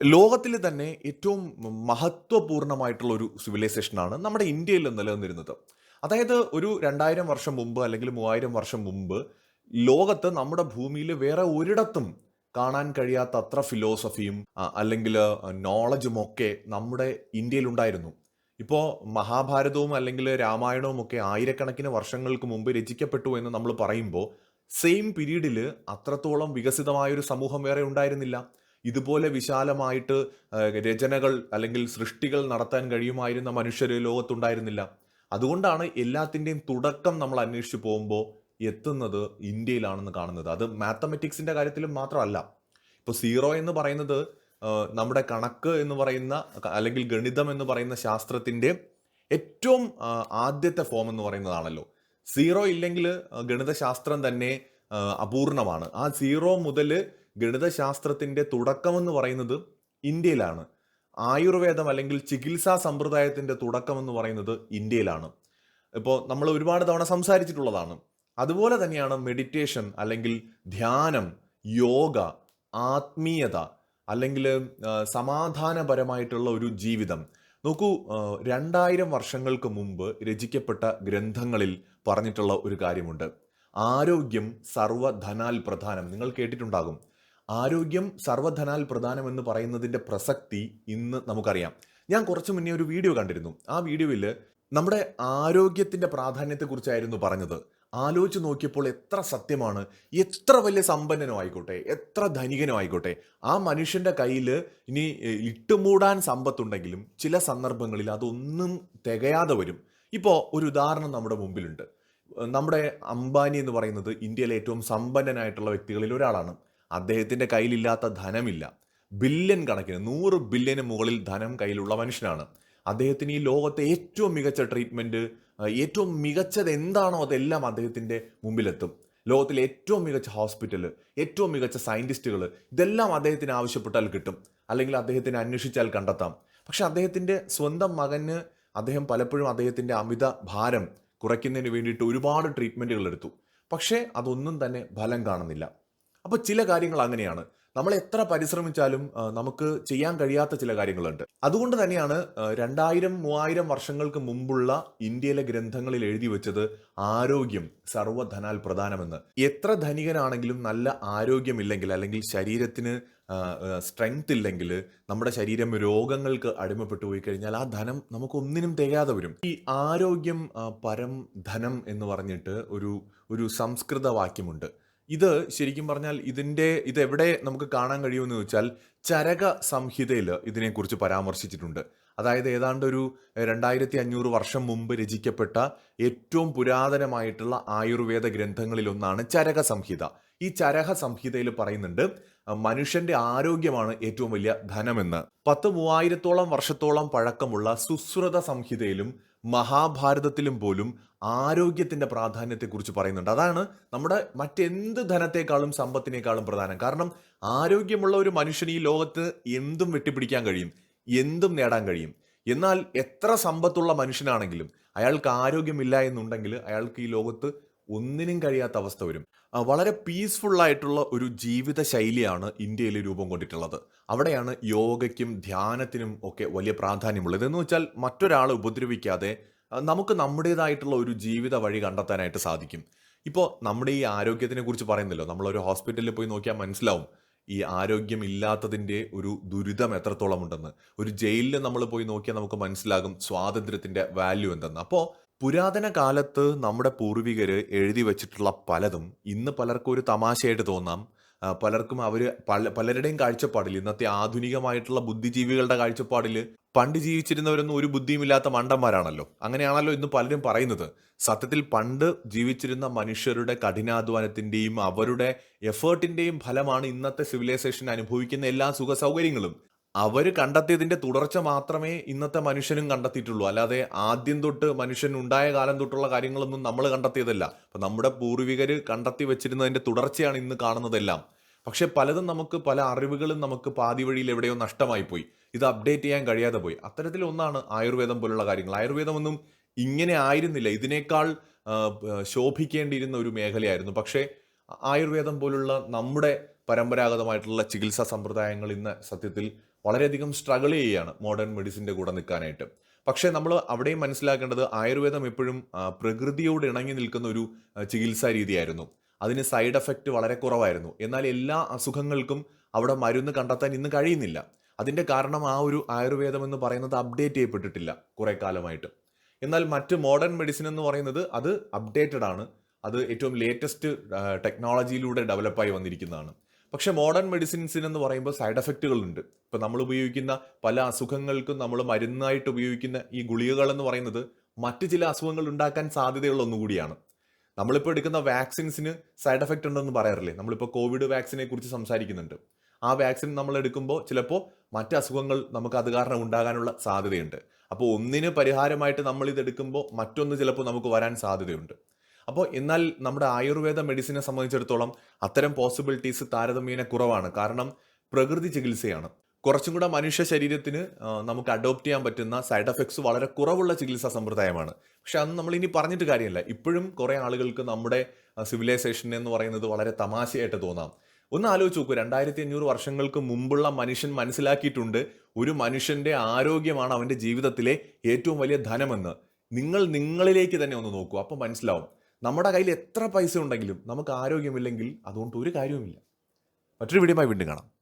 ലോകത്തിൽ തന്നെ ഏറ്റവും മഹത്വപൂർണമായിട്ടുള്ള ഒരു സിവിലൈസേഷനാണ് നമ്മുടെ ഇന്ത്യയിൽ നിലനിന്നിരുന്നത്. അതായത് ഒരു രണ്ടായിരം വർഷം മുമ്പ് അല്ലെങ്കിൽ മൂവായിരം വർഷം മുമ്പ് ലോകത്ത് നമ്മുടെ ഭൂമിയിൽ വേറെ ഒരിടത്തും കാണാൻ കഴിയാത്ത അത്ര ഫിലോസഫിയും അല്ലെങ്കിൽ നോളജും ഒക്കെ നമ്മുടെ ഇന്ത്യയിൽ ഉണ്ടായിരുന്നു. ഇപ്പോൾ മഹാഭാരതവും അല്ലെങ്കിൽ രാമായണവും ഒക്കെ ആയിരക്കണക്കിന് വർഷങ്ങൾക്ക് മുമ്പ് രചിക്കപ്പെട്ടു എന്ന് നമ്മൾ പറയുമ്പോൾ സെയിം പീരീഡിൽ അത്രത്തോളം വികസിതമായ ഒരു സമൂഹം വേറെ ഉണ്ടായിരുന്നില്ല. ഇതുപോലെ വിശാലമായിട്ട് രചനകൾ അല്ലെങ്കിൽ സൃഷ്ടികൾ നടത്താൻ കഴിയുമായിരുന്ന മനുഷ്യർ ലോകത്തുണ്ടായിരുന്നില്ല. അതുകൊണ്ടാണ് എല്ലാത്തിന്റെയും തുടക്കം നമ്മൾ അന്വേഷിച്ചു പോകുമ്പോൾ എത്തുന്നത് ഇന്ത്യയിലാണെന്ന് കാണുന്നത്. അത് മാത്തമെറ്റിക്സിന്റെ കാര്യത്തിലും മാത്രമല്ല. ഇപ്പോൾ സീറോ എന്ന് പറയുന്നത് നമ്മുടെ കണക്ക് എന്ന് പറയുന്ന അല്ലെങ്കിൽ ഗണിതം എന്ന് പറയുന്ന ശാസ്ത്രത്തിന്റെ ഏറ്റവും ആദ്യത്തെ ഫോം എന്ന് പറയുന്നതാണല്ലോ. സീറോ ഇല്ലെങ്കിൽ ഗണിതശാസ്ത്രം തന്നെ അപൂർണമാണ്. ആ സീറോ മുതൽ ഗണിതശാസ്ത്രത്തിന്റെ തുടക്കമെന്ന് പറയുന്നത് ഇന്ത്യയിലാണ്. ആയുർവേദം അല്ലെങ്കിൽ ചികിത്സാ സമ്പ്രദായത്തിന്റെ തുടക്കമെന്ന് പറയുന്നത് ഇന്ത്യയിലാണ്. ഇപ്പോൾ നമ്മൾ ഒരുപാട് തവണ സംസാരിച്ചിട്ടുള്ളതാണ്. അതുപോലെ തന്നെയാണ് മെഡിറ്റേഷൻ അല്ലെങ്കിൽ ധ്യാനം യോഗ ആത്മീയത അല്ലെങ്കിൽ സമാധാനപരമായിട്ടുള്ള ഒരു ജീവിതം. നോക്കൂ രണ്ടായിരം വർഷങ്ങൾക്ക് മുമ്പ് രചിക്കപ്പെട്ട ഗ്രന്ഥങ്ങളിൽ പറഞ്ഞിട്ടുള്ള ഒരു കാര്യമുണ്ട്. ആരോഗ്യം സർവധനാൽ പ്രധാനം. നിങ്ങൾ കേട്ടിട്ടുണ്ടാകും. ആരോഗ്യം സർവധനാൽ പ്രധാനം എന്ന് പറയുന്നതിന്റെ പ്രസക്തി ഇന്ന് നമുക്കറിയാം. ഞാൻ കുറച്ച് മുന്നേ ഒരു വീഡിയോ കണ്ടിരുന്നു. ആ വീഡിയോയിൽ നമ്മുടെ ആരോഗ്യത്തിന്റെ പ്രാധാന്യത്തെക്കുറിച്ചായിരുന്നു പറഞ്ഞത്. ആലോചിച്ച് നോക്കിയപ്പോൾ എത്ര സത്യമാണ് എത്ര വലിയ സമ്പന്നനോ ആയിക്കോട്ടെ എത്ര ധനികനോ ആയിക്കോട്ടെ ആ മനുഷ്യന്റെ കയ്യിൽ ഇനി ഇട്ടുമൂടാൻ സമ്പത്തുണ്ടെങ്കിലും ചില സന്ദർഭങ്ങളിൽ അതൊന്നും തികയാതെ വരും. ഇപ്പോൾ ഒരു ഉദാഹരണം നമ്മുടെ മുമ്പിലുണ്ട്. നമ്മുടെ അംബാനി എന്ന് പറയുന്നത് ഇന്ത്യയിലെ ഏറ്റവും സമ്പന്നനായിട്ടുള്ള വ്യക്തികളിൽ ഒരാളാണ്. അദ്ദേഹത്തിന്റെ കയ്യിലില്ലാത്ത ധനമില്ല. ബില്യൺ കണക്കിന് നൂറ് ബില്യന് മുകളിൽ ധനം കയ്യിലുള്ള മനുഷ്യനാണ്. അദ്ദേഹത്തിന് ഈ ലോകത്തെ ഏറ്റവും മികച്ച ട്രീറ്റ്മെന്റ് ഏറ്റവും മികച്ചത് എന്താണോ അതെല്ലാം അദ്ദേഹത്തിന്റെ മുമ്പിലെത്തും. ലോകത്തിലെ ഏറ്റവും മികച്ച ഹോസ്പിറ്റൽ ഏറ്റവും മികച്ച സയന്റിസ്റ്റുകൾ ഇതെല്ലാം അദ്ദേഹത്തിന് ആവശ്യപ്പെട്ടാൽ കിട്ടും. അല്ലെങ്കിൽ അദ്ദേഹത്തിന് അന്വേഷിച്ചാൽ കണ്ടെത്താം. പക്ഷെ അദ്ദേഹത്തിന്റെ സ്വന്തം മകന് അദ്ദേഹം പലപ്പോഴും അദ്ദേഹത്തിന്റെ അമിത ഭാരം കുറയ്ക്കുന്നതിന് വേണ്ടിയിട്ട് ഒരുപാട് ട്രീറ്റ്മെന്റുകൾ എടുത്തു. പക്ഷേ അതൊന്നും തന്നെ ഫലം കാണുന്നില്ല. അപ്പോൾ ചില കാര്യങ്ങൾ അങ്ങനെയാണ്. നമ്മൾ എത്ര പരിശ്രമിച്ചാലും നമുക്ക് ചെയ്യാൻ കഴിയാത്ത ചില കാര്യങ്ങളുണ്ട്. അതുകൊണ്ട് തന്നെയാണ് രണ്ടായിരം മൂവായിരം വർഷങ്ങൾക്ക് മുമ്പുള്ള ഇന്ത്യയിലെ ഗ്രന്ഥങ്ങളിൽ എഴുതി വെച്ചത് ആരോഗ്യം സർവധനാൽ പ്രധാനമെന്ന്. എത്ര ധനികനാണെങ്കിലും നല്ല ആരോഗ്യമില്ലെങ്കിൽ അല്ലെങ്കിൽ ശരീരത്തിന് സ്ട്രെങ്ത് ഇല്ലെങ്കിൽ നമ്മുടെ ശരീരം രോഗങ്ങൾക്ക് അടിമപ്പെട്ടു പോയി കഴിഞ്ഞാൽ ആ ധനം നമുക്ക് ഒന്നിനും തികയാതെ വരും. ഈ ആരോഗ്യം പരം ധനം എന്ന് പറഞ്ഞിട്ട് ഒരു ഒരു സംസ്കൃത വാക്യമുണ്ട്. ഇത് ശരിക്കും പറഞ്ഞാൽ ഇതിന്റെ ഇത് എവിടെ നമുക്ക് കാണാൻ കഴിയുമെന്ന് ചോദിച്ചാൽ ചരക സംഹിതയിൽ ഇതിനെക്കുറിച്ച് പരാമർശിച്ചിട്ടുണ്ട്. അതായത് ഏതാണ്ട് ഒരു രണ്ടായിരത്തി അഞ്ഞൂറ് വർഷം മുമ്പ് രചിക്കപ്പെട്ട ഏറ്റവും പുരാതനമായിട്ടുള്ള ആയുർവേദ ഗ്രന്ഥങ്ങളിലൊന്നാണ് ചരക സംഹിത. ഈ ചരക സംഹിതയിൽ പറയുന്നുണ്ട് മനുഷ്യന്റെ ആരോഗ്യമാണ് ഏറ്റവും വലിയ ധനമെന്ന്. പത്ത് മൂവായിരത്തോളം വർഷത്തോളം പഴക്കമുള്ള സുശ്രുത സംഹിതയിലും മഹാഭാരതത്തിലും പോലും ആരോഗ്യത്തിന്റെ പ്രാധാന്യത്തെക്കുറിച്ച് പറയുന്നുണ്ട്. അതാണ് നമ്മുടെ മറ്റെന്ത് ധനത്തെക്കാളും സമ്പത്തിനേക്കാളും പ്രധാനം. കാരണം ആരോഗ്യമുള്ള ഒരു മനുഷ്യന് ഈ ലോകത്ത് എന്തും വെട്ടിപ്പിടിക്കാൻ കഴിയും എന്തും നേടാൻ കഴിയും. എന്നാൽ എത്ര സമ്പത്തുള്ള മനുഷ്യനാണെങ്കിലും അയാൾക്ക് ആരോഗ്യമില്ല എന്നുണ്ടെങ്കിൽ അയാൾക്ക് ഈ ലോകത്ത് ഒന്നിനും കഴിയാത്ത അവസ്ഥ വരും. വളരെ പീസ്ഫുൾ ആയിട്ടുള്ള ഒരു ജീവിത ശൈലിയാണ് ഇന്ത്യയിൽ രൂപം കൊണ്ടിട്ടുള്ളത്. അവിടെയാണ് യോഗയ്ക്കും ധ്യാനത്തിനും ഒക്കെ വലിയ പ്രാധാന്യമുള്ളത്. എന്ന് വെച്ചാൽ മറ്റൊരാളെ ഉപദ്രവിക്കാതെ നമുക്ക് നമ്മുടേതായിട്ടുള്ള ഒരു ജീവിത വഴി കണ്ടെത്താനായിട്ട് സാധിക്കും. ഇപ്പോൾ നമ്മുടെ ഈ ആരോഗ്യത്തിനെ കുറിച്ച് പറയുന്നല്ലോ നമ്മളൊരു ഹോസ്പിറ്റലിൽ പോയി നോക്കിയാൽ മനസ്സിലാവും ഈ ആരോഗ്യം ഇല്ലാത്തതിന്റെ ഒരു ദുരിതം എത്രത്തോളം ഉണ്ടെന്ന്. ഒരു ജയിലിൽ നമ്മൾ പോയി നോക്കിയാൽ നമുക്ക് മനസ്സിലാകും സ്വാതന്ത്ര്യത്തിന്റെ വാല്യൂ എന്തെന്ന്. അപ്പോൾ പുരാതന കാലത്ത് നമ്മുടെ പൂർവികർ എഴുതി വച്ചിട്ടുള്ള പലതും ഇന്ന് പലർക്കും ഒരു തമാശയായിട്ട് തോന്നാം. പലർക്കും അവർ പല പലരുടെയും കാഴ്ചപ്പാടിൽ ഇന്നത്തെ ആധുനികമായിട്ടുള്ള ബുദ്ധിജീവികളുടെ കാഴ്ചപ്പാടിൽ പണ്ട് ജീവിച്ചിരുന്നവരൊന്നും ഒരു ബുദ്ധിയുമില്ലാത്ത മണ്ടന്മാരാണല്ലോ. അങ്ങനെയാണല്ലോ ഇന്ന് പലരും പറയുന്നത്. സത്യത്തിൽ പണ്ട് ജീവിച്ചിരുന്ന മനുഷ്യരുടെ കഠിനാധ്വാനത്തിന്റെയും അവരുടെ എഫേർട്ടിന്റെയും ഫലമാണ് ഇന്നത്തെ സിവിലൈസേഷൻ അനുഭവിക്കുന്ന എല്ലാ സുഖ സൗകര്യങ്ങളും അവർ കണ്ടെത്തിയതിന്റെ തുടർച്ച മാത്രമേ ഇന്നത്തെ മനുഷ്യനും കണ്ടെത്തിയിട്ടുള്ളൂ. അല്ലാതെ ആദ്യം തൊട്ട് മനുഷ്യൻ ഉണ്ടായ കാലം തൊട്ടുള്ള കാര്യങ്ങളൊന്നും നമ്മൾ കണ്ടെത്തിയതല്ല. അപ്പം നമ്മുടെ പൂർവികർ കണ്ടെത്തി വെച്ചിരുന്നതിന്റെ തുടർച്ചയാണ് ഇന്ന് കാണുന്നതെല്ലാം. പക്ഷെ പലതും നമുക്ക് പല അറിവുകളും നമുക്ക് പാതി വഴിയിൽ എവിടെയോ നഷ്ടമായി പോയി. ഇത് അപ്ഡേറ്റ് ചെയ്യാൻ കഴിയാതെ പോയി. അത്തരത്തിൽ ഒന്നാണ് ആയുർവേദം പോലുള്ള കാര്യങ്ങൾ. ആയുർവേദം ഒന്നും ഇങ്ങനെ ആയിരുന്നില്ല. ഇതിനേക്കാൾ ശോഭിക്കേണ്ടിയിരുന്ന ഒരു മേഖലയായിരുന്നു. പക്ഷേ ആയുർവേദം പോലുള്ള നമ്മുടെ പരമ്പരാഗതമായിട്ടുള്ള ചികിത്സാ സമ്പ്രദായങ്ങൾ ഇന്ന് സത്യത്തിൽ വളരെയധികം സ്ട്രഗിൾ ചെയ്യുകയാണ് മോഡേൺ മെഡിസിന്റെ കൂടെ നിൽക്കാനായിട്ട്. പക്ഷേ നമ്മൾ അവിടെയും മനസ്സിലാക്കേണ്ടത് ആയുർവേദം എപ്പോഴും പ്രകൃതിയോട് ഇണങ്ങി നിൽക്കുന്ന ഒരു ചികിത്സാ രീതിയായിരുന്നു. അതിന് സൈഡ് എഫക്റ്റ് വളരെ കുറവായിരുന്നു. എന്നാൽ എല്ലാ അസുഖങ്ങൾക്കും അവിടെ മരുന്ന് കണ്ടെത്താൻ ഇന്ന് കഴിയുന്നില്ല. അതിന്റെ കാരണം ആ ഒരു ആയുർവേദം എന്ന് പറയുന്നത് അപ്ഡേറ്റ് ചെയ്യപ്പെട്ടിട്ടില്ല കുറേ കാലമായിട്ട്. എന്നാൽ മറ്റ് മോഡേൺ മെഡിസിൻ എന്ന് പറയുന്നത് അത് അപ്ഡേറ്റഡ് ആണ്. അത് ഏറ്റവും ലേറ്റസ്റ്റ് ടെക്നോളജിയിലൂടെ ഡെവലപ്പായി വന്നിരിക്കുന്നതാണ്. പക്ഷേ മോഡേൺ മെഡിസിൻസിന് എന്ന് പറയുമ്പോൾ സൈഡ് എഫക്റ്റുകളുണ്ട് ഇപ്പം നമ്മൾ ഉപയോഗിക്കുന്ന പല അസുഖങ്ങൾക്കും നമ്മൾ മരുന്നായിട്ട് ഉപയോഗിക്കുന്ന ഈ ഗുളികകൾ എന്ന് പറയുന്നത് മറ്റ് ചില അസുഖങ്ങൾ ഉണ്ടാക്കാൻ സാധ്യതയുള്ള ഒന്നുകൂടിയാണ്. നമ്മളിപ്പോൾ എടുക്കുന്ന വാക്സിൻസിന് സൈഡ് എഫക്റ്റ് ഉണ്ടെന്ന് പറയാറില്ലേ? നമ്മളിപ്പോൾ കോവിഡ് വാക്സിനെ കുറിച്ച് സംസാരിക്കുന്നുണ്ട്. ആ വാക്സിൻ നമ്മൾ എടുക്കുമ്പോൾ ചിലപ്പോൾ മറ്റ് അസുഖങ്ങൾ നമുക്ക് അത് കാരണം ഉണ്ടാകാനുള്ള സാധ്യതയുണ്ട്. അപ്പോൾ ഒന്നിന് പരിഹാരമായിട്ട് നമ്മൾ ഇത് എടുക്കുമ്പോൾ മറ്റൊന്ന് ചിലപ്പോൾ നമുക്ക് വരാൻ സാധ്യതയുണ്ട്. അപ്പോൾ എന്നാൽ നമ്മുടെ ആയുർവേദ മെഡിസിനെ സംബന്ധിച്ചിടത്തോളം അത്തരം പോസിബിലിറ്റീസ് താരതമ്യേന കുറവാണ്. കാരണം പ്രകൃതി ചികിത്സയാണ്. കുറച്ചും കൂടെ മനുഷ്യ ശരീരത്തിന് നമുക്ക് അഡോപ്റ്റ് ചെയ്യാൻ പറ്റുന്ന സൈഡ് എഫക്ട്സ് വളരെ കുറവുള്ള ചികിത്സാ സമ്പ്രദായമാണ്. പക്ഷെ അന്ന് നമ്മൾ ഇനി പറഞ്ഞിട്ട് കാര്യമില്ല. ഇപ്പോഴും കുറേ ആളുകൾക്ക് നമ്മുടെ സിവിലൈസേഷൻ എന്ന് പറയുന്നത് വളരെ തമാശയായിട്ട് തോന്നാം. ഒന്ന് ആലോചിച്ച് നോക്കൂ. രണ്ടായിരത്തി അഞ്ഞൂറ് വർഷങ്ങൾക്ക് മുമ്പുള്ള മനുഷ്യൻ മനസ്സിലാക്കിയിട്ടുണ്ട് ഒരു മനുഷ്യന്റെ ആരോഗ്യമാണ് അവന്റെ ജീവിതത്തിലെ ഏറ്റവും വലിയ ധനമെന്ന്. നിങ്ങൾ നിങ്ങളിലേക്ക് തന്നെ ഒന്ന് നോക്കൂ. അപ്പം മനസ്സിലാവും. നമ്മുടെ കയ്യിൽ എത്ര പൈസ ഉണ്ടെങ്കിലും നമുക്ക് ആരോഗ്യമില്ലെങ്കിൽ അതുകൊണ്ട് ഒരു കാര്യവുമില്ല. മറ്റൊരു വീഡിയോമായി വീണ്ടും കാണാം.